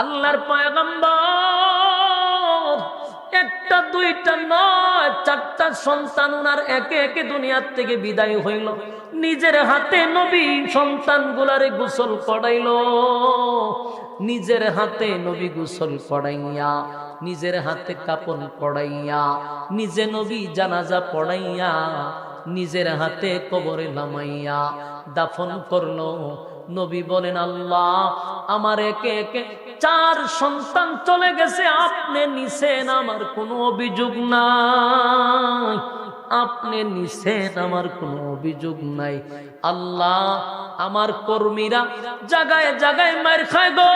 আল্লাহর পয়গম্বর, একটা, দুইটা, নয়, চারটা সন্তান উনার একে একে দুনিয়ার থেকে বিদায় হইল। নিজের হাতে নবী সন্তান গুলারে গোসল করাইল। নিজের হাতে নবী গোসল করাইয়া, নিজের হাতে কাপন পড়াইয়া নিজে নবী জানাজা পড়াইয়া, নিজের হাতে কবরে নামাইয়া, দাফন করল। নবী বলেন, আল্লাহ, আমার একে একে চার সন্তান চলে গেছে, আপনি নিছেন আমার কোনো অভিযোগ নাই। আপনি নিছেন আমার কোনো অভিযোগ নাই। আল্লাহ, আমার কর্মীরা জাগায় জাগায় মার খায় গো।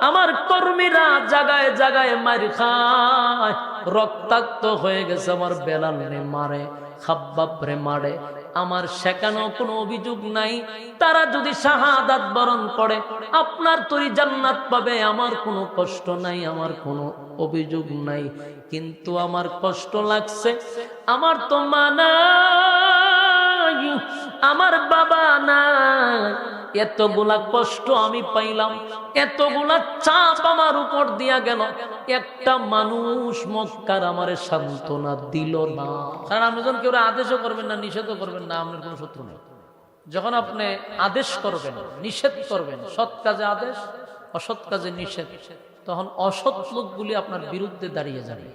আমার কর্মীরা জাগায় জাগায় মার খায়। রক্তাক্ত হয়ে গেছে, আমার বেলাল রে মারে, খাব্বাব রে মারে। আমার শেখানো কোনো অভিযোগ নাই। তারা যদি শাহাদাত বরণ করে, আপনার তরি জান্নাত পাবে, আমার কোনো কষ্ট নাই, আমার কোনো অভিযোগ নাই। কিন্তু আমার কষ্ট লাগছে, আমার তো মানা আমার বাবা নাই। এতগুলা কষ্ট আমি পাইলাম, এতগুলা চাপ আমার উপর দিয়া গেল। একটা মানুষ মক্কার আমারে সান্ত্বনা দিল না। কারণ আপনি যখন কেউ আদেশও করবেন না, নিষেধও করবেন না, আপনার কোনো শত্রু নেই। যখন আপনি আদেশ করবেন, নিষেধ করবেন, সৎ কাজে আদেশ, অসৎ কাজে নিষেধ, তখন অসৎ লোকগুলি আপনার বিরুদ্ধে দাঁড়িয়ে যাবে।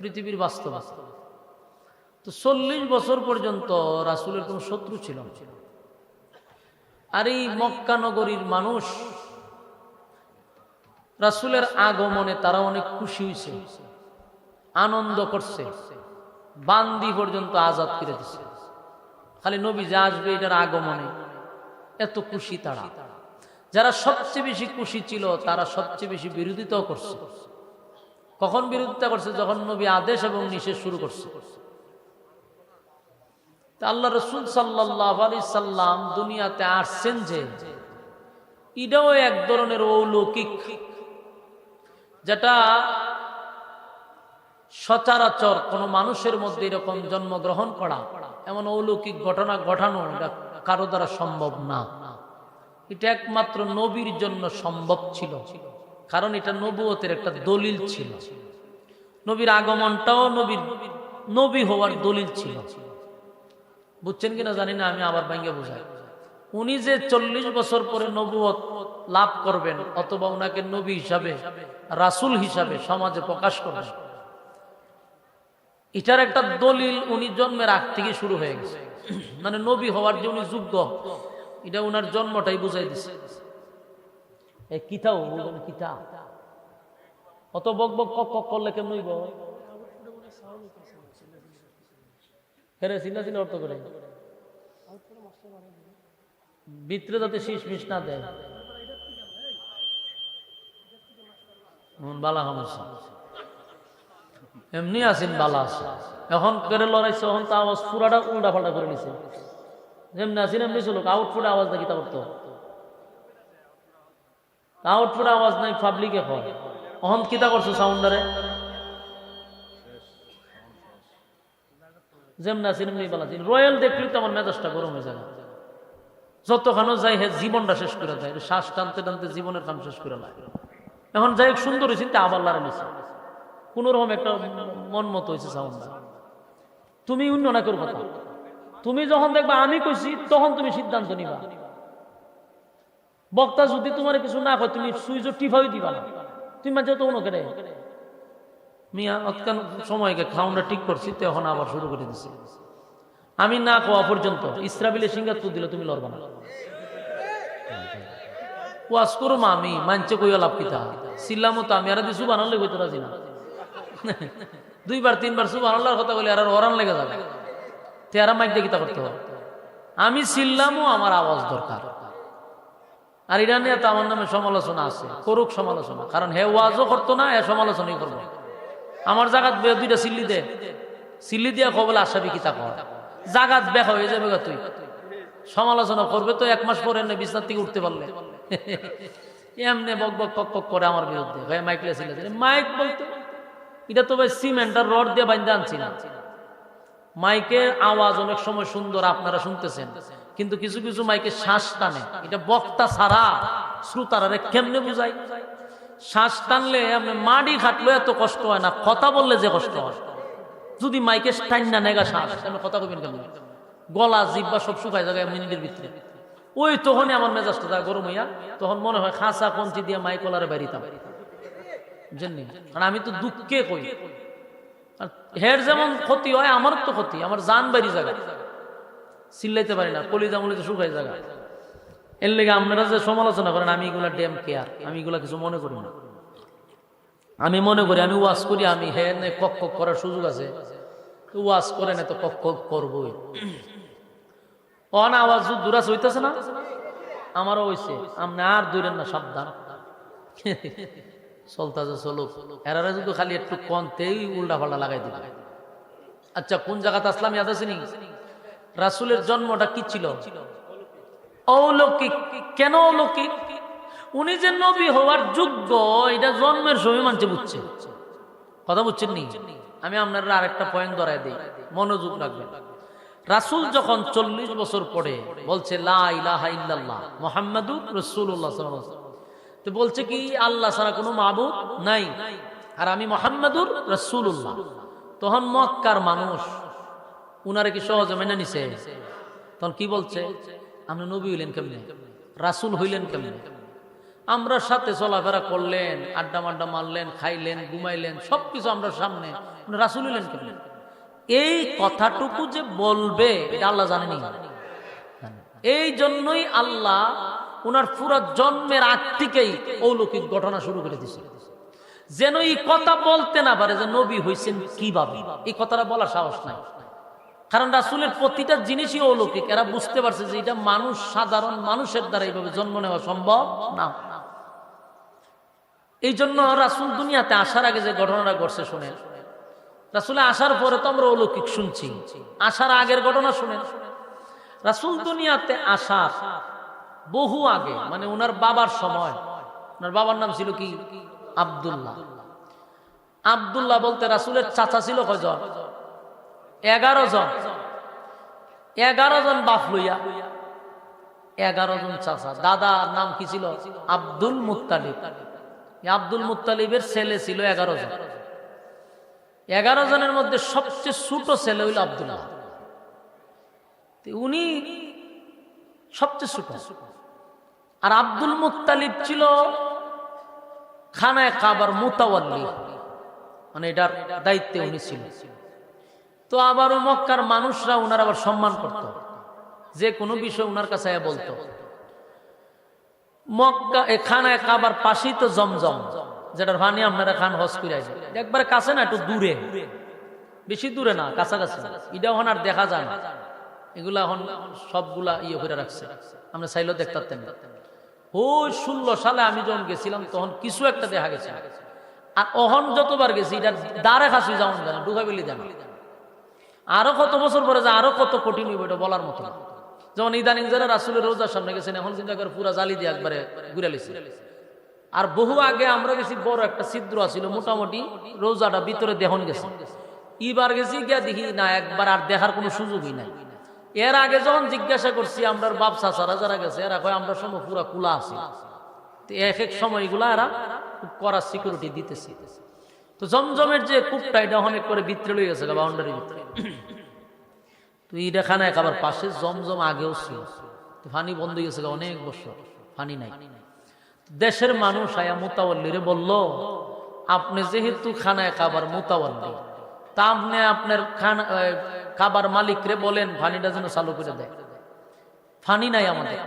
পৃথিবীর বাস্তব তো চল্লিশ বছর পর্যন্ত রাসুলের কোনো শত্রু ছিল না। আর এই মক্কা নগরীর মানুষ, রাসুলের আগমনে তারা অনেক খুশি হয়েছে, আনন্দ করছে, বান্দি পর্যন্ত আজাদ করে দিছে। খালি নবী যে আসবে এটার আগমনে, এত খুশি তারা। যারা সবচেয়ে বেশি খুশি ছিল, তারা সবচেয়ে বেশি বিরোধিতাও করছে। কখন বিরোধিতা করছে? যখন নবী আদেশ এবং নিষেধ শুরু করছে। তা আল্লাহ রসুল সাল্লাহ আলি সাল্লাম দুনিয়াতে আসছেন যে, এটাও এক ধরনের অলৌকিক, যেটা সচরাচর কোন মানুষের মধ্যে এরকম জন্মগ্রহণ করা, এমন অলৌকিক ঘটনা ঘটানো কারও দ্বারা সম্ভব না। এটা একমাত্র নবীর জন্য সম্ভব ছিল, কারণ এটা নবুয়তের একটা দলিল ছিল। নবীর আগমনটাও নবীর, নবী হওয়ার দলিল ছিল। বুঝছেন কিনা জানি না, আমি আবার ভাঙ্গে বোঝাই। উনি যে চল্লিশ বছর পরে নবুয়ত লাভ করবেন, অথবা উনাকে নবী হিসাবে, রাসুল হিসাবে সমাজে প্রকাশ করবেন, এটার একটা দলিল উনি জন্মের আগ থেকে শুরু হয়ে গেছে। মানে নবী হওয়ার যে উনি যোগ্য, এটা উনার জন্মটাই বুঝাই দিছে। কিতাও কিতা অত বক বক করলে কেমন হেরে চিন্তা চিন্তা অর্থ করে। ভিতরে যাতে শীষ মিশ না দেয়। বালা সমস্যা এমনি আছেন বালা আছে। এখন করে লড়াইছে, এখন তো আওয়াজ পুরাটা উল্টা পাল্টা করে নিছে। যেমনি আছেন, এমনি ছিল আউটফুটে আওয়াজ দেখি তা করতো আউটফুটে আওয়াজ নাই পাবলিকে হয়। অহন কিতা করছ সাউন্ডারে যেমনি আছেন এমনি আছেন রয়্যাল দেখলি তো আমার মেজাজটা গরম হয়ে যায়। যতখানো যাই হে জীবনটা শেষ করে দেয় শ্বাস টানতে টানতে জীবনের কাম শেষ করে লাগে এখন যাই হোক সুন্দর হয়েছে তা আবার লারা নিছে কোন রকম একটা মন মতো হয়েছে সাউন্ডটা তুমি অন্য না করো কথা। তুমি যখন দেখবা আমি কইছি, তখন তুমি সিদ্ধান্ত নিবা। বক্তা যদি তোমার কিছু না কয়, তুমি সুইচ টিফাই দিবা তুমি মাঝে তো অন্য কেটে মিয়া অতকান সময়কে খাউনটা ঠিক করছি তখন আবার শুরু করে দিছি। আমি না কোয়া পর্যন্ত ইসরাবিলে সিঙ্গার তো দিলে তুমি লড়বা না। ওয়াজ করুম আমি, মানছে কইয়া লাভ কিতা সিল্লামও তো আমি, আর দিছু বানালে কইতে রাজি না। দুইবার, তিনবার সুবাহ আল্লাহর কথা বলে আর ওরান লেগে যাবে। তেরা মাইক দিয়ে কিতা করতে হবে? আমি সিল্লামও আমার আওয়াজ দরকার। আর ইরানিয়া তো আমার নামে সমালোচনা আছে, করুক সমালোচনা। কারণ হে ওয়াজও করতো না হে সমালোচনাই করব। আমার জাগাত বে দুইটা সিল্লি দে। সিল্লি দিয়া কবলে আসাবি কিতা কর জাগাত বেখা হয়ে যাবে তুই। সমালোচনা করবে তো এক মাস পরে বিছনার থেকে উঠতে পারলে। এমনি বক বক কক কক করে আমার বিরুদ্ধে। ভাই মাইক লেছিল মাইক বলতে, এটা তো ভাই সিমেন্ট আর রড দিয়ে বাইন্দা আনছি না। মাইকের আওয়াজ অনেক সময় সুন্দর, আপনারা শুনতেছেন। কিন্তু কিছু কিছু মাইকে শ্বাস টানে। এটা বক্তা ছাড়া শ্রোতারা কেমনে বুঝাই শ্বাস টানলে আপনি মাটি খাটলে এত কষ্ট হয় না, কথা বললে যে কষ্ট হয়। যদি মাইকে টাইন না নেগা শ্বাস আপনি কথা কবেন কেমন? গলা জিব্বা সব শুকায় যাবে মিনিটের ভিতরে। ওই তখনই আমার মেজাজটা যা গরম হইয়া, তখন মনে হয় খাঁচা কঞ্চি দিয়ে মাইক কলারে বেরিতাম বুঝলেন কারণ আমি তো দুঃখে কই। হের যেমন ক্ষতি হয় আমার তো ক্ষতি, আমার জান বাড়ি জায়গা চিল্লাইতে পারি না, কলিজা মলিজা শুকাই জায়গা এর লেগে আপনারা যে সমালোচনা করেন, আমি এগুলা ড্যাম কেয়ার আমি এগুলা কিছু মনে করি না। আমি মনে করি, আমি ওয়াজ করি, আমি হে নে কক কক করার সুযোগ আছে। ওয়াজ করে না তো কক কক করবই। অন আওয়াজ দুরাস হইতেছে না? আমারও হইছে। আপনি আর দূরেন না, সাবধান। চলতেছে, চলুক। এরারা যদি খালি একটু কনতেই উল্টা পাল্টা লাগাই দিবে। আচ্ছা কোন জায়গাতে আসলাম, ইয়াদ আছে নি? রাসুলের জন্মটা কি ছিল? অলৌকিক। কেন অলৌকিক? উনি যে নবী হওয়ার যোগ্য, এটা জন্মের সময় মানছে বুঝছে। কথা বুঝছেন নি? আমি আপনার আরেকটা পয়েন্ট ধরাই দিই। মনোযোগ রাখবেন। রাসুল যখন চল্লিশ বছর পরে বলছে তো বলছে কি, আল্লাহ ছাড়া কোনো মাবুদ নাই। আর আমি মোহাম্মদুর রসুল্লাহ তখন মক্কার মানুষ, উনারে কি সহজে মেনে নিছে? তখন কি বলছে? আপনি নবী হইলেন কেমনে? রাসুল হইলেন কেমনে? আমরা সাথে চলাফেরা করলেন, আড্ডা মাড্ডা মারলেন, খাইলেন, ঘুমাইলেন, সবকিছু আমরা সামনে। রাসুল হইলেন কেমনে? এই কথাটুকু যে বলবে, এটা আল্লাহ জানেনি। এই জন্যই আল্লাহ উনার পুরো জন্মের আগ থেকেই অলৌকিক ঘটনা শুরু করে দিছে যেন এই কথা বলতে না পারে যে নবী হয়েছেন কীভাবে? এই কথাটা বলার সাহস নাই। কারণ রাসুলের প্রতিটা জিনিসই অলৌকিক। এরা বুঝতে পারছে যে এটা মানুষ, সাধারণ মানুষের দ্বারা এইভাবে জন্ম নেওয়া সম্ভব না। এই জন্য রাসুল দুনিয়াতে আসার আগে যে ঘটনাটা ঘটছে শুনে রাসুলে আসার পরে তো আমরা অলৌকিক শুনছি। আসার আগের ঘটনা শুনেন। রাসুল দুনিয়াতে আসার বহু আগে মানে ওনার বাবার সময় ওনার বাবার নাম ছিল কি? আবদুল্লাহ। আবদুল্লাহ বলতে রাসুলের চাচা ছিল কয়জন? এগারো জন। এগারো জন বাপ লইয়া। এগারো জন চাচা। দাদার নাম কি ছিল? আব্দুল মুতালিব আব্দুল মুতালিবের ছেলে ছিল এগারো জন। এগারো জনের মধ্যে সবচেয়ে ছোট ছেলে হইল আবদুল্লাহ। উনি সবচেয়ে ছোট। আর আব্দুল মুতালিব ছিল খানায় কাবার মুতাওয়াল্লি। মানে এটার দায়িত্বে উনি ছিল। তো আবার মক্কার মানুষরা উনার আবার সম্মান করত। যে কোনো বিষয় উনার কাছে বলতো। মক্কা খানায় কাবার পাশেই তো জমজম, যেটার ভানি আপনারা খান হস করে একবার কাছে না, একটু দূরে। বেশি দূরে না, কাছাকাছি। এটা এখন আর দেখা যায় না। এগুলা এখন সবগুলা ইয়ে করে রাখছে। আমরা চাইলেও দেখতে ওই ষোলো সালে আমি যখন গেছিলাম, তখন কিছু একটা দেখা গেছে। আর অহন যতবার গেছি এটা দাঁড়ে খাসি যেমন জানা ডুগাবিলি জানা আরও কত বছর পরে যে আরও কত কঠিন হইব এটা বলার মতো যেমন ইদানিং যারা রাসুলের রোজার সামনে গেছেন, এখন কিন্তু একবার পুরা জালি দিয়ে একবারে ঘুরে লিছে। আর বহু আগে আমরা গেছি, বড় একটা ছিদ্র আছিল, মোটামুটি রোজাটা ভিতরে দেহন গেছে। ইবার গেছি গিয়া দেখি, না, একবার আর দেখার কোনো সুযোগই নাই। এর আগে যখন জিজ্ঞাসা করছি আমরা বাপ চাচারা যারা গেছে, এরা কয়, আমরা সময় পুরা কুলা আছি। এক এক সময়গুলা এরা খুব কড়া সিকিউরিটি দিতেছে। তো জমজমের যে কূপটা, এটা অনেক করে ভিতরে লয়ে গেছে বাউন্ডারির ভিতরে। তো এটা খানায় আবার পাশে জমজম আগেও ছিল। ফানি বন্ধ হয়ে গেছে অনেক বছর ফানি নাই। দেশের মানুষ আয়া মোতাবল্লিরে বলল, আপনি যেহেতু খানায় খাবার মোতাবল্লি, তা আপনি আপনার খানা খাবার মালিকরে বলেন, ফানিটা যেন চালু করে দেয়। ফানি নাই আমাদের।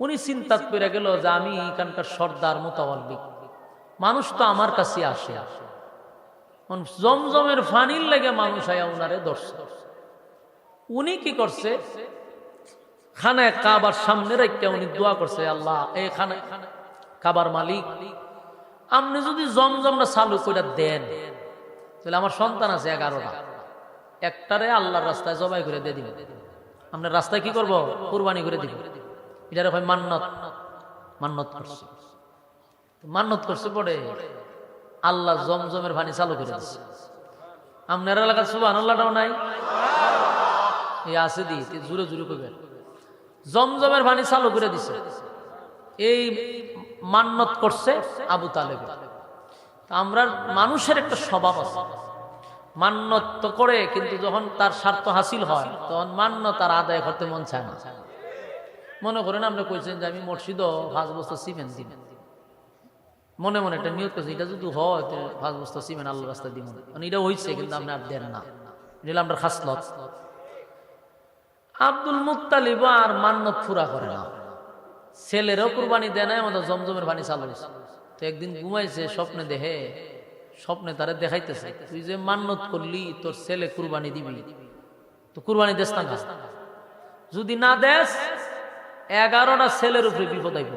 উনি চিন্তা করে গেল যে আমি এখানকার সর্দার মোতাবল্লি। মানুষ তো আমার কাছে আসে। জমজমের ফানির লেগে মানুষ আয়া উনারে দর্শক উনি কি করছে? খানায় কাবার সামনে রেখে উনি দোয়া করছে, আল্লাহ এই খানে কাবার মালিক, আপনি যদি জমজমটা চালু করে দেন, তাহলে আমার সন্তান আছে এগারোটা। একটারে আল্লাহর রাস্তায় জবাই করে দিয়ে দিবেন আপনার রাস্তায় কি করব? কুরবানি করে দিব। এটার হয় মান্নত মান্নত করছে। মান্নত করছে পরে আল্লাহ জমজমের পানি চালু করে দিচ্ছে আপনার এলাকার সুবাহ আল্লাহটাও নাই? এই আছে দি জুড়ে জুড়ে করবেন জমজমের পানি চালু করে দিছে। এই মান্নত করছে আবু তালেব। আমরা মানুষের একটা স্বভাব আছে। মান্নত তো করে, কিন্তু যখন তার স্বার্থ হাসিল হয়, তখন মান্য তার আদায় করতে মন চায় না। মনে করেন, আপনি কইছেন যে আমি মসজিদও পাঁচ বছর সিমেন্ট দিন মনে মনে একটা নিয়োগ করছে, এটা যদি হয় পাঁচ বছর সিমেন্ট আল্লাহ রাস্তা দিব মানে এটা হয়েছে কিন্তু আপনি আর দেন না। এটা আমরা খাসলত। আব্দুল মুক্তালিব আর মান্নত ফুরা করে না। ছেলেরও কুরবানি দেয় না আমাদের জমজমের পানি চালু। তো একদিন ঘুমাইছে, স্বপ্নে দেখে, স্বপ্নে তারে দেখাইতেছে, তুই যে মান্নত করলি, তোর ছেলে কুরবানি দিবি। তো কুরবানি দেস না যদি না দেস, এগারোটা ছেলের উপরে বিপদ আইব।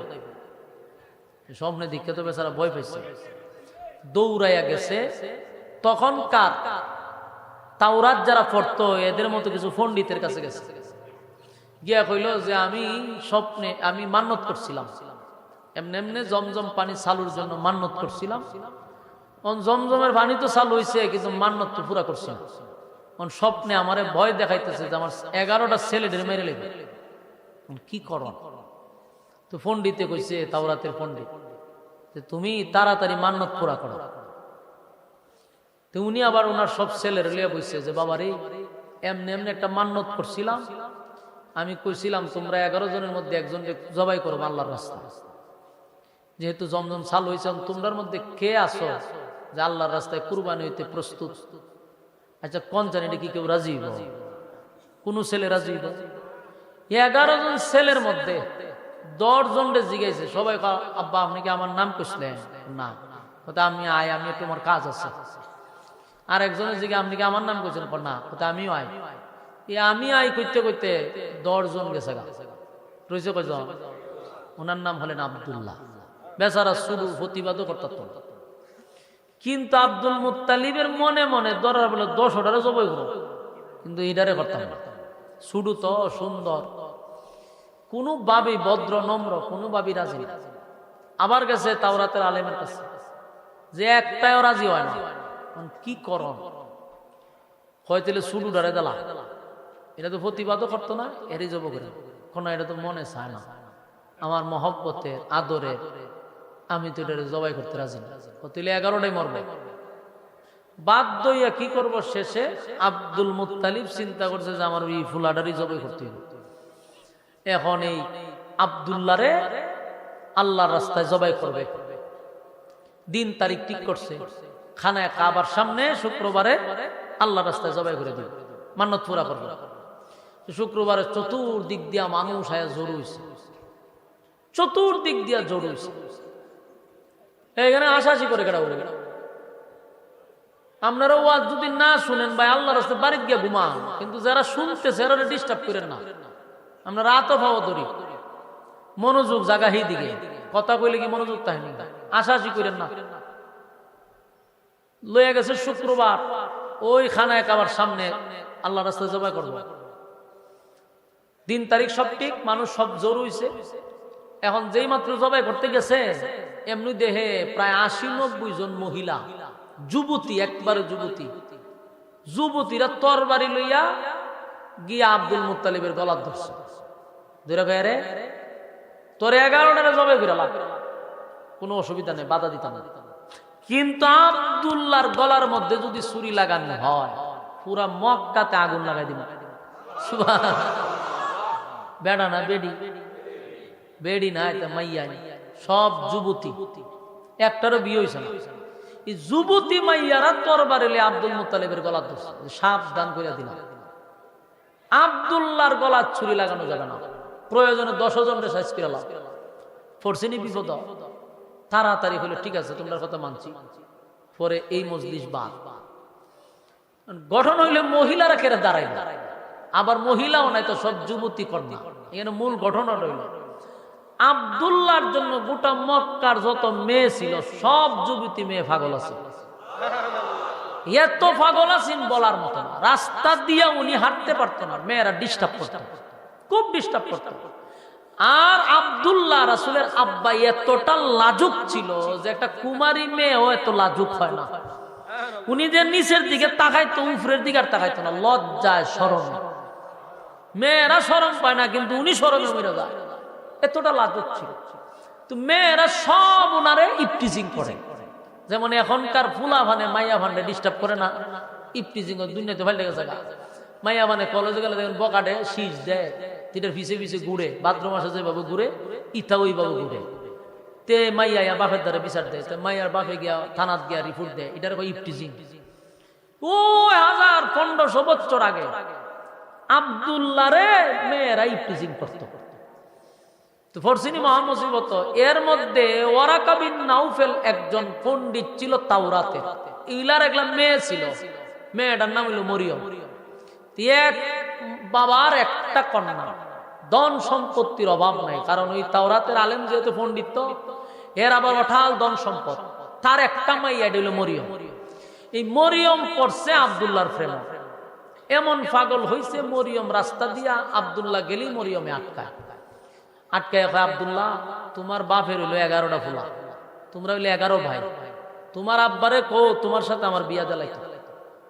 স্বপ্নে দীক্ষা তো বেচারা ভয় পাইছে। দৌড়াইয়া গেছে। তখন কার? তাওরাত যারা পড়তো, এদের মতো কিছু পণ্ডিতের কাছে গেছে। গিয়া কইল যে, আমি স্বপ্নে, আমি মান্নত করছিলাম। এমনি এমনি জমজম পানি চালুর জন্য মান্নত করছিলাম। অন জমজমের পানি তো চালু হয়েছে কিন্তু মান্নত তো পুরা করছি। অন স্বপ্নে আমারে ভয় দেখাইতেছে যে, আমার এগারোটা ছেলেদের মেরে লেগে কি করো তো পণ্ডিতে কইছে তাওরাতের পণ্ডিত। যে তুমি তাড়াতাড়ি মান্নত পুরা করো। তো উনি আবার ওনার সব ছেলের লিয়ে বসছে যে, বাবা রে, এমনি এমনি একটা মান্নত করছিলাম। আমি কইছিলাম, তোমরা এগারো জনের মধ্যে একজনকে জবাই করো আল্লাহর রাস্তা। যেহেতু জমজম চালু হয়েছে তোমরার মধ্যে কে আসো যে আল্লাহর রাস্তায় কুরবানি হইতে প্রস্তুত? আচ্ছা কোন জানি কি কেউ রাজি কোন ছেলে রাজি এগারো জন ছেলের মধ্যে দশ জনরে সবাই আব্বা আপনি কি আমার নাম কইছিলেন? না। কোথায় আমি আয় আমি তোমার কাজ আছে। আর একজনের জিগে আপনি কি আমার নাম কইছেন কয়, না। কোথায় আমিও আয়। আমি আই করতে করতে দশ জন গেছে গা। রয়েছে কয়জন? ওনার নাম হলেন আবদুল্লাহ। বেচারা শুরু প্রতিবাদও করত কিন্তু আব্দুল মুতালিবের মনে মনে দরার বলে দশ ওটারে জবই করো। কিন্তু এটারে করতাম না। শুরু তো সুন্দর। কোনো ভাবি ভদ্র, নম্র, কোনো ভাবি রাজি না। আবার গেছে তাওরাতের আলেমের কাছে। যে একটাও রাজি হয় না। কি করন হয়তো শুরু ডারে দালা। এটা তো প্রতিবাদও করতো না, এরই জব করে। কোনো এটা তো মনে চায় না। আমার মহব্বতের আদরে আমি তো এটা জবাই করতে রাজি না। কতিলে এগারোটাই মরবে। বাধ্য হইয়া কি করব শেষে? আব্দুল মুতালিব চিন্তা করছে যে আমার এই ফুলাডারি জবাই করতে হবে। এখন এই আবদুল্লারে আল্লাহর রাস্তায় জবাই করবে। দিন তারিখ ঠিক করছে। খানায় কাবার সামনে শুক্রবারে আল্লাহ রাস্তায় জবাই করে দিবে। মান্নত পুরা করবে। শুক্রবারে চতুর্দিক দিয়া মানুষ আয়া জড় হইছে। চতুর্দিক দিয়া জড় হইছে। এখানে আশাশি করে কেটা বলে? আপনারা ওয়াজ যদি না শুনেন ভাই আল্লাহ রাস্তায় বাড়িতে গিয়া ঘুমান। কিন্তু যারা শুনতেছে, এরা ডিস্টার্ব করেন না। আমরা রাত পাবো ধরি। মনোযোগ জাগা হি দিকে। কথা কইলে কি মনোযোগ তাই আশাশি করেন না। লয়ে গেছে শুক্রবার। ওই খানায় কাবার সামনে আল্লাহ রাস্তায় জবাই করব। দিন তারিখ সব ঠিক, মানুষ সব জোর হইছে। এখন যেই মাত্র জবাই করতে গেছে, এমনি দেহে প্রায় আশি নব্বই জন মহিলা। যুবতী, একবারে যুবতী। যুবতীরা তরবারি লইয়া গিয়া আব্দুল মুতালিবের গলার ধরছে। ধরে রে তোর এগারোটারে জবাই করে লাভ। কোনো অসুবিধা নেই, বাধা দিতাম কিন্তু আবদুল্লাহর গলার মধ্যে যদি ছুরি লাগানো হয়, পুরা মক্কাতে আগুন লাগাই দিব বেড়া না, বেডি। বেডি না, এটা মাইয়া সব যুবতী। একটারও বিয়ে হয়েছে না। এই যুবতী মাইয়ারা তরবারে আব্দুল মুতালিবের গলার দোষ সাবধান করে দিলাম। আবদুল্লাহর গলার ছুরি লাগানো যাবে না। প্রয়োজনে দশ জনের সাইজ লাভ ফরসিনি বিপদ? তাড়াতাড়ি হলো ঠিক আছে, তোমরা কথা মানছি। পরে এই মজলিস বাদ। গঠন হইলে মহিলারা কেড়ে দাঁড়াই আবার মহিলাও নাই তো সব যুবতী কন্যা। এখানে মূল গঠন রইল আবদুল্লার জন্য গোটা মক্কার যত মেয়ে ছিল, সব যুবতী মেয়ে পাগল আছে। এত পাগল আছেন বলার মতো না। রাস্তা দিয়ে উনি হাঁটতে পারতেন না, মেয়েরা ডিস্টার্ব করতেন খুব ডিস্টার্ব করতেন আর আবদুল্লাহ রাসুলের আব্বা এতটা লাজুক ছিল যে একটা কুমারী মেয়েও এত লাজুক হয় না। উনি যে নিচের দিকে তাকাইতো, উপরের দিকে আর তাকাইতো না, লজ্জায় সরম মেয়েরা সরম পায় না, কিন্তু উনি সরমে মরে যায়। এতটা লাজুক ছিল। তো মেয়েরা সব ওনারে ইপটিজিং করে। যেমন এখনকার ফুলা ভানে, মাইয়া ভান্ডে ডিস্টার্ব করে না। ইপটিজিং দুনিয়াতে ভালো লেগেছে মাইয়া ভানে কলেজে গেলে দেখেন বকাটে শীষ দেয় তিটার পিছে পিছে ঘুরে, বাথরুম আসে যেভাবে ঘুরে, ইটা ওইভাবে ঘুরে। তে মাইয়া ইয়া বাপের দ্বারা বিচার দেয় মাইয়ার বাপে গিয়া থানাত গিয়া রিপোর্ট দেয়, এটার ইপটিজিং। ও হাজার পনেরোশো বছর আগে আবদুল্লাহ রে মেয়েরা ইপটিজিং করতো। মহামসিবত এর মধ্যে নাউফেল একজন পণ্ডিত ছিল তাওরাতে। মেয়ে ছিল। হইল বাবার একটা কন্যা। ধন সম্পত্তির অভাব নাই কারণ ওই তাওরাতের আলেম যেহেতু পণ্ডিত তো, এর আবার অঠাল ধন সম্পদ। তার একটা মাইয়া হইল মরিয়ম। এই মরিয়ম পড়ছে আবদুল্লাহর প্রেম। এমন পাগল হইছে মরিয়ম রাস্তা দিয়া আবদুল্লাহ গেলেই মরিয়মে আটকায়। আটকায় কয় আবদুল্লাহ, তোমার বাপের হইল এগারোটা ফুলা। তোমরা হইলে এগারো ভাই। তোমার আব্বারে কো তোমার সাথে আমার বিয়া দিলাইতো।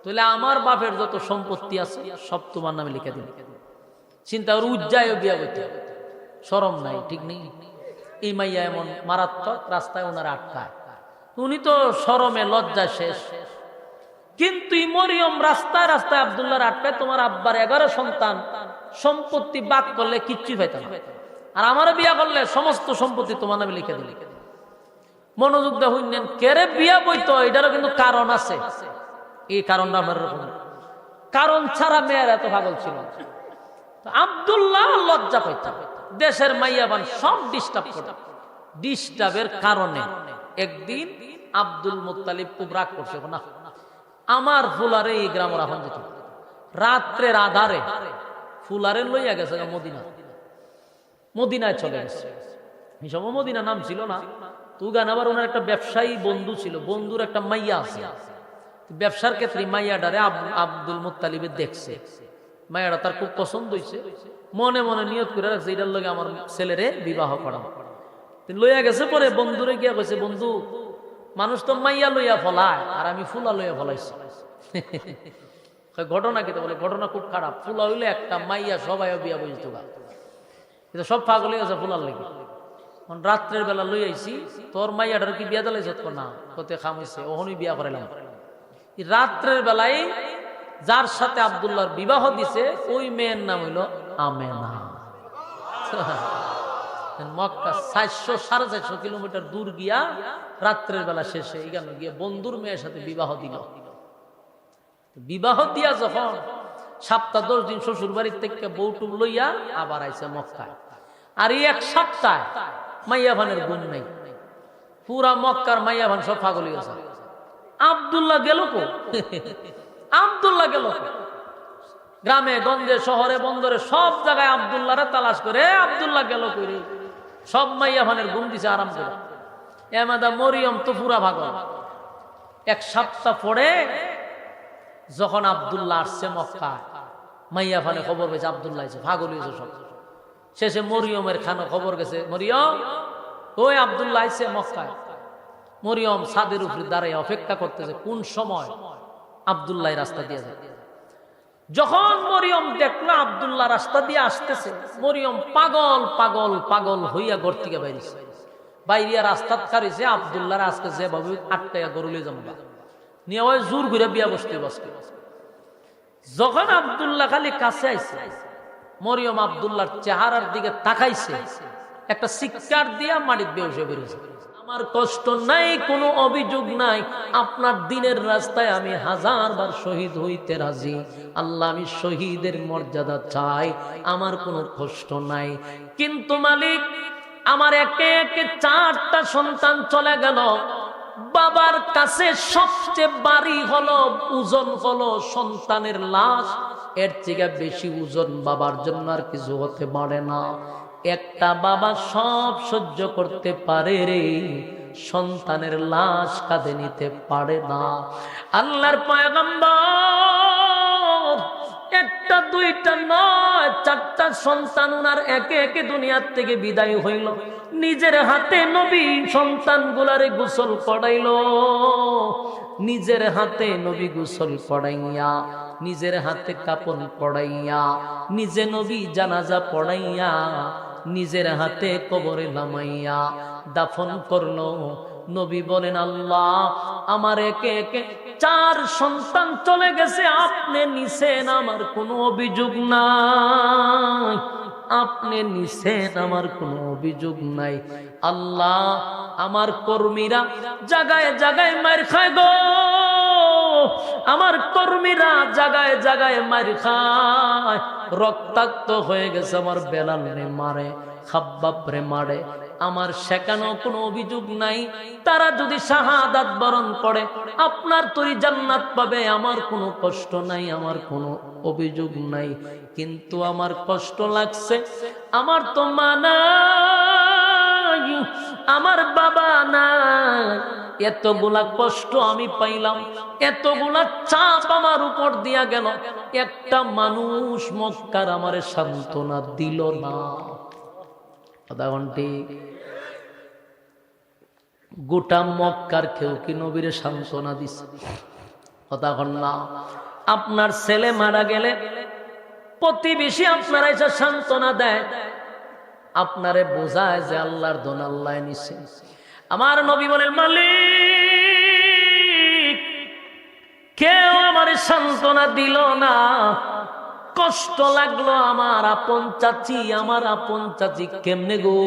তাহলে আমার বাপের যত সম্পত্তি আছে, সব তোমার নামে লিখে দিন। চিন্তা করে উজ্জায় বিয়া করতে সরম নাই, ঠিক নেই? এই মাইয়া এমন মারাত্মক রাস্তায় ওনার আটকায়। উনি তো সরমে লজ্জা শেষ। কিন্তু মরিয়ম রাস্তায় রাস্তায় আবদুল্লাহর আটকায়, তোমার আব্বার এগারো সন্তান, সম্পত্তি বাদ করলে কিচ্ছু পাইতাম না। আর আমার বিয়া করলে সমস্ত সম্পত্তি তোমার নামে লিখে দিলে। মনোযোগ দা হইলেন কেরে বিয়া বইতো, এটারও কিন্তু কারণ আছে। এই কারণটা আমার কারণ ছাড়া মেয়ের এত পাগল ছিল। আবদুল্লাহ লজ্জা পাইতাম দেশের মাইয়াবান সব ডিস্টার্ব করতাম ডিস্টার্বের কারণে একদিন আব্দুল মুত্তালিব খুব রাগ করছে, না। আমার ফুলারে এই গ্রাম রাখন রাত্রের আধারে ফুলারে লইয়া গেছে মদিনা। মদিনায় চলে গেছে। এই সময় মদিনা নাম ছিল না। তুগান আবার ওনার একটা ব্যবসায়ী বন্ধু ছিল। বন্ধুর একটা মাইয়া আছে। ব্যবসার ক্ষেত্রে মাইয়াডারে আব- আব্দুল মুত্তালিবের দেখছে। মাইয়াটা তার খুব পছন্দ হয়েছে মনে মনে নিয়ত করে রাখছে, এটার লগে আমার ছেলেরে বিবাহ করা লইয়া গেছে পরে বন্ধুরে গিয়া কইছে, বন্ধু, মানুষ তো মাইয়া লইয়া ফলায়, আর আমি ফুলা লইয়া ফলাইছি। ঘটনা কি? বলে, ঘটনা খুব খারাপ। ফুলা হইলে একটা মাইয়া সবাই বিয়া বুঝতো কিন্তু সব পাগল হয়ে গেছে ফুলার লেগে। এখন রাত্রের বেলা লই আইছি, তোর মাইয়াটার কি বিয়া দিলাইছ না? কতে খাম হইছে, ওহনই বিয়া করাইলাম রাত্রের বেলায় যার সাথে আবদুল্লাহর বিবাহ দিছে, ওই মেয়ের নাম হইল আমেনা। মক্কা চারশো সাড়ে চারশো কিলোমিটার দূর গিয়া রাত্রের বেলা শেষে এখানে গিয়ে বন্ধুর মেয়ের সাথে বিবাহ দিল। বিবাহ দিয়া যখন সপ্তাহ দশ দিন শ্বশুর বাড়ির থেকে বউটুম লইয়া আবার আইসে মক্কায়। আর এই এক সপ্তাহ মাইয়া ভানের গুণ নাই। পুরা মক্কার মাইয়া ভান সব পাগল হয়ে গেছে। আবদুল্লাহ গেল কো? আবদুল্লাহ গেল গ্রামে গঞ্জে শহরে বন্দরে সব জায়গায় আবদুল্লাহরে তালাশ করে "এ, আবদুল্লাহ গেল কইরে সব মাইয়া ভানের গুণ দিছে আরাম করে। এমাদা মরিয়ম তো পুরা ভাগল এক সপ্তাহ পরে যখন আবদুল্লাহ আসছে মক্কা মাইয়া ফানে খবর পেয়েছে, আবদুল্লাহ ভাগল হয়েছে সব। শেষে মরিয়মের খানো খবর গেছে, মরিয়ম, ওই আবদুল্লাহ আইসে মক্কায়। মরিয়ম ছাদের উপরে দাঁড়ায় অপেক্ষা করতেছে, কোন সময় আবদুল্লাহ রাস্তা দিয়ে যায়। যখন মরিয়ম দেখল আবদুল্লাহ রাস্তা দিয়ে আসতেছে, মরিয়ম পাগল পাগল পাগল হইয়া ঘর থেকে বাইরেছে বাইরিয়া রাস্তাত কারিছে আবদুল্লাহ আজকে যেভাবে আটকাইয়া গরুলে জমবা নিয়ে জোর ঘুরে বিয়া বসতে বসতে বসতে। যখন আবদুল্লাহ খালি কাছে আইছে, মরিয়ম আবদুল্লাহর চেহারার দিকে তাকাইছে, একটা শিক্ষার দিয়া মাটির বেউসে বেরিয়েছে আমার কষ্ট নাই, কোনো অভিযোগ নাই, আপনার দিনের রাস্তায় আমি হাজার বার শহীদ হইতে রাজি। আল্লাহ, আমি শহীদের মর্যাদা চাই, আমার কোনো কষ্ট নাই। কিন্তু মালিক, আমার একে একে চারটা সন্তান চলে গেল। বাবার কাছে সবচেয়ে বাড়ি হলো, ওজন হলো সন্তানের লাশ। এর থেকে বেশি ওজন বাবার জন্য আর কিছু হতে পারে না। একটা বাবা সব সহ্য করতে পারে রে, সন্তানের লাশ কাঁধে নিতে পারে না। আল্লাহর পয়গম্বর একটা, দুইটা নয় চারটা সন্তান উনার একে একে দুনিয়ার থেকে বিদায় হইল। নিজের হাতে নবী সন্তান গুলারে গোসল করাইল। নিজের হাতে নবী গোসল করাইয়া, নিজের হাতে কাপন পড়াইয়া নিজে নবী জানাজা পড়াইয়া, নিজের হাতে কবরে নামাইয়া দাফন করল। নবী বলেন, আল্লাহ, আমার একে একে চার সন্তান চলে গেছে, আপনি নিছেন আমার কোনো অভিযোগ নাই। আপনি নিছেন আমার কোনো অভিযোগ নাই। আল্লাহ আমার কর্মীরা জাগায় জাগায় মার খায় গো। আমার কর্মীরা জাগায় জাগায় মার খায়। রক্তাক্ত হয়ে গেছে আমার বেলালে মারে খাব্বাবরে মারে। আমার সেখানেও কোনো অভিযোগ নাই। তারা যদি শাহাদাত বরণ করে, আপনার তরি জান্নাত পাবে। আমার কোনো কষ্ট নাই, আমার কোনো অভিযোগ নাই। কিন্তু আমার কষ্ট লাগছে। আমার তো মানা আমার বাবা না এতগুলা কষ্ট আমি পাইলাম, এতগুলা চাপ আমার উপর দিয়া গেল। একটা মানুষ মক্কার আমারে সান্ত্বনা দিল না। ঘন্টি গোটা মক্কার কেউ কি নবীরে সান্ত্বনা দিছে? কথা না আপনার ছেলে মারা গেলে প্রতিবেশী আপনারা এসে সান্ত্বনা দেয়। আপনারে বোঝায় যে আল্লাহর দন আল্লাহ নিছে। আমার নবী বলেন, মালিক, কেউ আমার সান্ত্বনা দিল না। কষ্ট লাগল আমার আপন চাচি, আমার আপন চাচি কেমনে গো?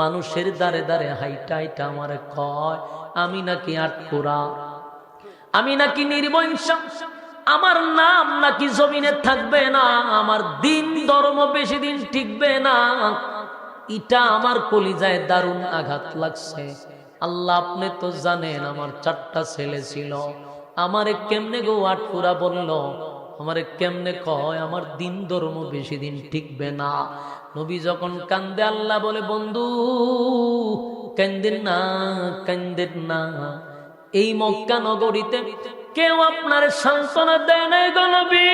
মানুষের দ্বারে দ্বারে হাইটা হাইটা আমার কয়, আমি নাকি আটকোরা? আমি নাকি নির্বংশ আমার নাম নাকি জমিনে থাকবে না? আমার দিন ধর্ম বেশি দিন টিকবে না? এটা আমার কলিজায় দারুণ আঘাত লাগছে। আল্লাহ আপনি তো জানেন আমার চারটা ছেলে ছিল। আমারে কেমনে গো আটকুরা বলল? আমারে কেমনে কয়, আমার দিন ধর্ম বেশি দিন টিকবে না। নবী যখন কান্দে, আল্লাহ বলে, বন্ধু, কান্দেন না কান্দেন না। এই মক্কা নগরীতে কেউ আপনার সান্ত্বনা দেয় গো নবী।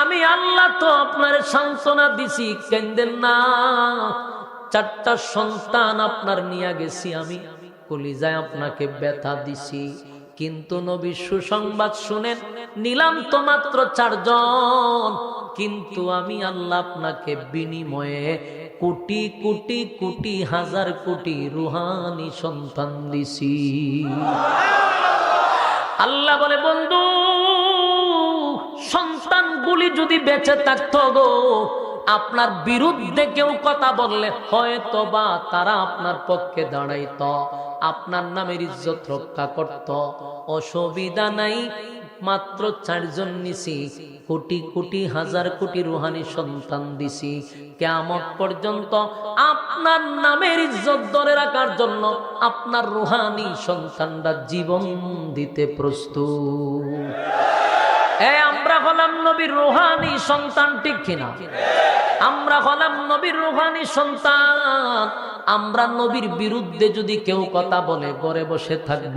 আমি আল্লাহ তো আপনার সান্ত্বনা দিছি, কেন্দেন না। চারটা সন্তান আপনার নিয়ে গেছি, আমি কলিজায় আপনাকে ব্যথা দিছি। কিন্তু নবী সুসংবাদ শুনেন, নিলাম তো মাত্র চারজন। কিন্তু আমি আল্লাহ আপনাকে বিনিময়ে কোটি কোটি কোটি হাজার কোটি রুহানি সন্তান দিছি। আল্লাহ বলে, বন্ধু, সন্তানগুলি যদি বেঁচে থাকতো গো আপনার বিরুদ্ধে কেউ কথা বললে হয়তো বা তারা আপনার পক্ষে দাঁড়াইত, আপনার নামের ইজ্জত রক্ষা করত। অসুবিধা নাই, মাত্র চারজন নিছি, কোটি কোটি, হাজার কোটি রুহানি সন্তান দিছি। কেমন পর্যন্ত আপনার নামের ইজ্জত ধরে রাখার জন্য আপনার রুহানি সন্তানরা জীবন দিতে প্রস্তুত। এ আমরা হলাম নবীর রুহানি সন্তান, ঠিক কিনা? আমরা হলাম নবীর রুহানি সন্তান। আমরা নবীর বিরুদ্ধে যদি কেউ কথা বলে, ঘরে বসে থাকব।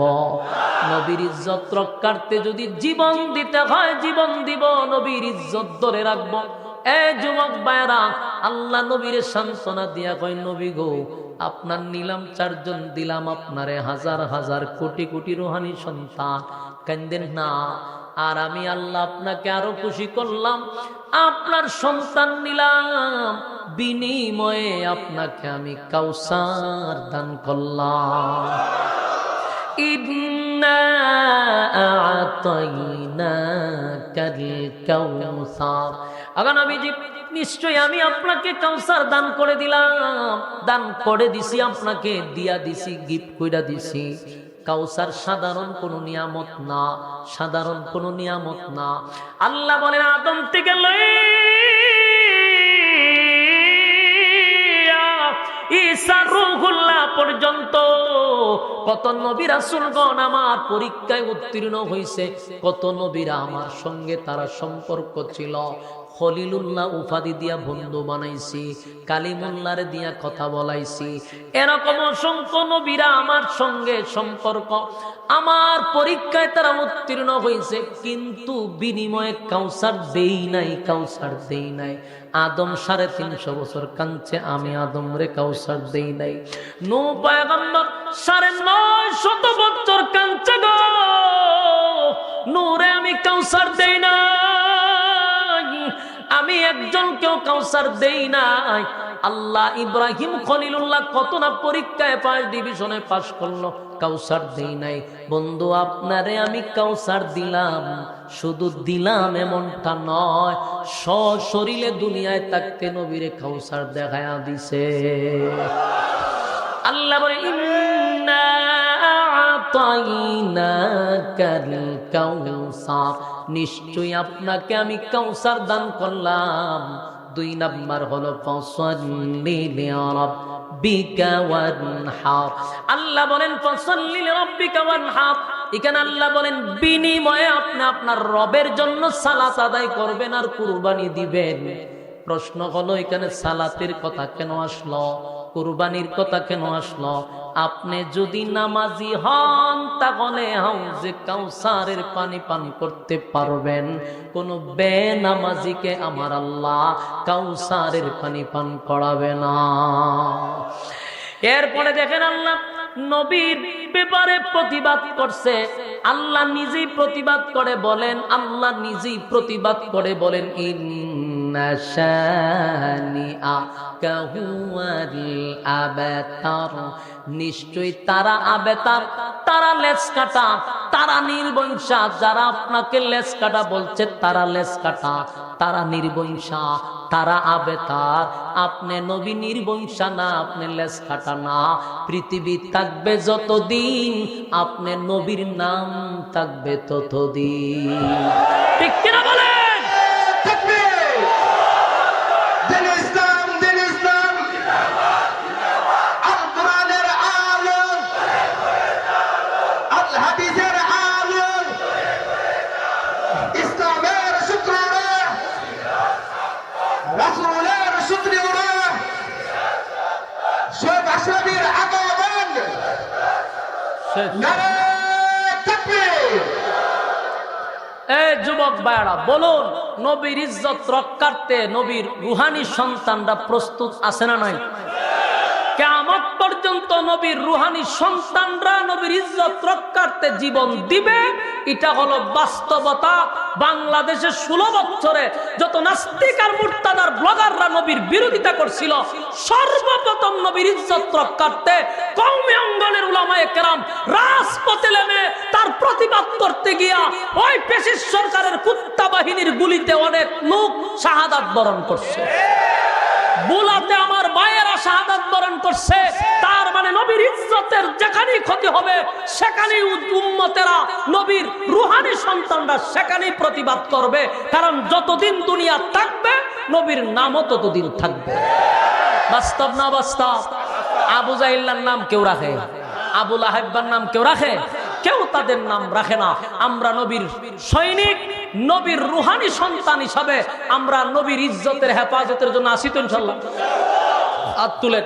নবীর ইজ্জত রক্ষার্থে যদি জীবন দিতে হয়, জীবন দিব, নবীর ইজ্জত ধরে রাখব। এ যুবক বায়রা আল্লাহ নবীর সান্ত্বনা দিয়া কয়, নবী গো, আপনার নিলাম চারজন, দিলাম আপনারে হাজার হাজার কোটি কোটি রোহানি সন্তান। কেন্দেন না আর আমি আল্লাহ আপনাকে আরও খুশি করলাম। আপনার সন্তান নিলাম। বিনিময়ে আপনাকে আমি কাউসার দান করলাম। ইন্না কাউসার আগা নবীজি, নিশ্চয়ই আমি আপনাকে কাউসার দান করে দিলাম। দান করে দিছি, আপনাকে দিয়া দিছি, গিফট কইরা দিছি। কাউসার সাধারণ কোন নিয়ামত না, সাধারণ কোন নিয়ামত না। আল্লাহ বলেন, আদম থেকে পর্যন্ত কত নবী রাসূলগণ আমার পরীক্ষায় উত্তীর্ণ হয়েছে কত নবীরা আমার সঙ্গে তারা সম্পর্ক ছিল। খলিলুল্লাহ উপাধি দিয়া বন্ধু বানাইছি কালিমুল্লারে দিয়া কথা বলাইছি। এরকম অসংখ্য নবীরা আমার সঙ্গে সম্পর্ক। আমার পরীক্ষায় তারা উত্তীর্ণ হয়েছে কিন্তু বিনিময়ে কাউসার দেই নাই, কাউসার দেই নাই। আদম সাড়ে তিনশো বছর কাঁদছে, আমি আদম রে কাউসার দেই নাই। নো পায়গম্বর সাড়ে নয় শত বছর কাঁদছে গো। নূরে আমি কাউসার দেই নাই। আমি একজনকেও কাউসার দেই নাই। আল্লাহ ইব্রাহিম খলিলুল্লাহ কত না পরীক্ষায় পাস ডিভিশনে পাশ করল, কাউসার দেই নাই। বন্ধু, আপনারে আমি কাউসার দিলাম, শুধু দিলাম এমনটা নয়, সশরীরে দুনিয়ায় থাকতে নবীরে কাউসার দেখায়া দিছে। আল্লাহ বলে নিশ্চয়ই আপনাকে আমি কাউসার দান করলাম। দুই নাম্বার হলো আল্লাহ বলেন এখানে আল্লাহ বলেন, বিনিময়ে আপনি আপনার রবের জন্য সালাত আদায় করবেন আর কুরবানি দিবেন। প্রশ্ন হলো, এখানে সালাতের কথা কেন আসলো? কুরবানির কথা কেন আসলো? আপনি যদি নামাজি হন, তাহলে হাউজে কাউসারের পানি পান করতে পারবেন। কোন বেনামাজিকে আমার আল্লাহ কাউসারের পানি পান করাবে না। এরপরে দেখেন আল্লাহ নবীর ব্যাপারে প্রতিবাদ করছে। আল্লাহ নিজেই প্রতিবাদ করে বলেন, আল্লাহ নিজেই প্রতিবাদ করে বলেন, ইন্না আবাতার নিশ্চয়ই তারা আবেতার, তারা লেস কাটা তারা নির্বংশা। যারা আপনাকে লেস কাটা বলছে, তারা লেস কাটা তারা নির্বংশা, তারা আবেতার। আপনি নবী নির্বংশা না, আপনি লেস কাটা না। পৃথিবী থাকবে যতদিন, আপনি নবীর নাম থাকবে ততদিন। ঠিক কিনা বলেন? বলুন, নবীর ইজ্জত রক্ষার্থে নবীর রুহানি সন্তানরা প্রস্তুত আছে না নাই? কেমন পর্যন্ত নবীর রুহানি সন্তানরা নবীর ইজ্জত রক্ষার্থে জীবন দিবে, এটা হলো বাস্তবতা। বাংলাদেশে ষোলো বছরে যত নাস্তিক আর মুর্তাদার ব্লগাররা নবীর বিরোধিতা করছিল, সর্বপ্রথম নবীর ইজ্জত রক্ষার্থে কৌমি কেরাম রাজপথে নেমে তার প্রতিবাদ করতে গিয়া ওই পেশিস সরকারের কুত্তা বাহিনীর গুলিতে অনেক লোক শাহাদাত বরণ করছে। বুলাতে আমার মায়েরা শাহাদাত বরণ করছে, তার মানে নবীর ইজ্জতের যেখানেই ক্ষতি হবে, সেখানেই উম্মতেরা নবীর রুহানি সন্তানরা সেখানেই প্রতিবাদ করবে, কারণ যতদিন দুনিয়া থাকবে, নবীর নামও ততদিন থাকবে। বাস্তব না বাস্তব? আবু জাহিল্লার নাম কেউ রাখে? আবুল আহেব্বার নাম কেউ রাখে? কেউ তাদের নাম রাখে না। আমরা নবীর সৈনিক, নবীর রুহানি সন্তান হিসাবে আমরা নবীর ইজ্জতের হেফাজতের জন্য আসি তো ইনশাল্লাহ। আর তুলেন